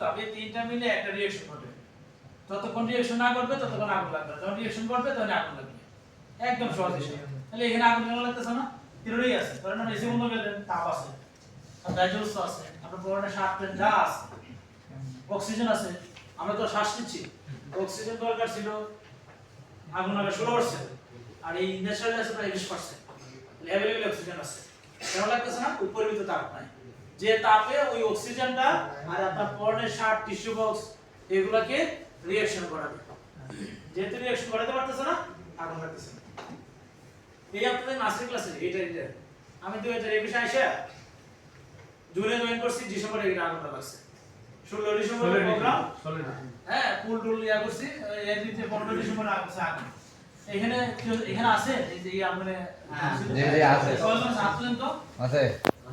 তাপ তিনটা মিলে একটা রিঅ্যাকশন ঘটে যতক্ষণ রিঅ্যাকশন না করবে, ততক্ষণ আগুন লাগবে যখন রিঅ্যাকশন করবে তখন আগুন লাগবে। একদম সহজ হিসাব তাহলে এখানে আগুন কেন লাগতেছে না? তিনটেই আছে। কারণ এসি বন্ধ করে দেন তাপ আছে। আর ডাইজেস্ট আছে। আপনার শার্ট প্যান্ট যা আছে অক্সিজেন আছে, আমরা তো শ্বাস নিচ্ছি। অক্সিজেন দরকার ছিল। আগুন লাগা ষোলো পার্সেন্ট আর এই ন্যাচারাল আছে প্রায় বিশ পার্সেন্ট অ্যাভেলেবল অক্সিজেন আছে। কেন লাগতেছে না? উপরিমিত তাপ নাই। যে তাপে ওই অক্সিজেনটা আর আপনার পরনের শার্ট টিস্যু বক্স এগুলাকে রিঅ্যাকশন করাবে। যেহেতু রিঅ্যাকশন করাতে পারতেছে না আগুন লাগতেছে না। এই আপনাদের মাস্টার ক্লাসে এটা এটা আমি দুই হাজার একুশে আসে জুনে জয়েন করছি ডিসেম্বরে এটা আগুনটা লাগছে। ষোলো ডিসেম্বরের প্রোগ্রাম হ্যাঁ ফুল টুল ইয়া করছি এর দিতে পনেরো ডিসেম্বর আগছে আগুন। এখানে এখানে আছে? এই যে জি, জি, আছে। তো? আছে। হ্যাঁ,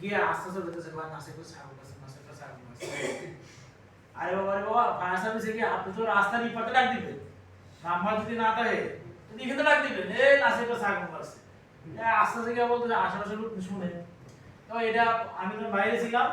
গিয়া আস্তে আস্তে বলতেছে নাসে নাসে আরে বাবা বাবা আপনি তো রাস্তার রিপোর্টে ডাক দিবেন। নাম্বার যদি না থাকে তো এখানে ডাক দিবেন। এ নাসে করছে আগুন আছে আস্তে আস্তে গিয়ে বলতে আশেপাশে লোক শুনে। তো এটা আমি বাইরে ছিলাম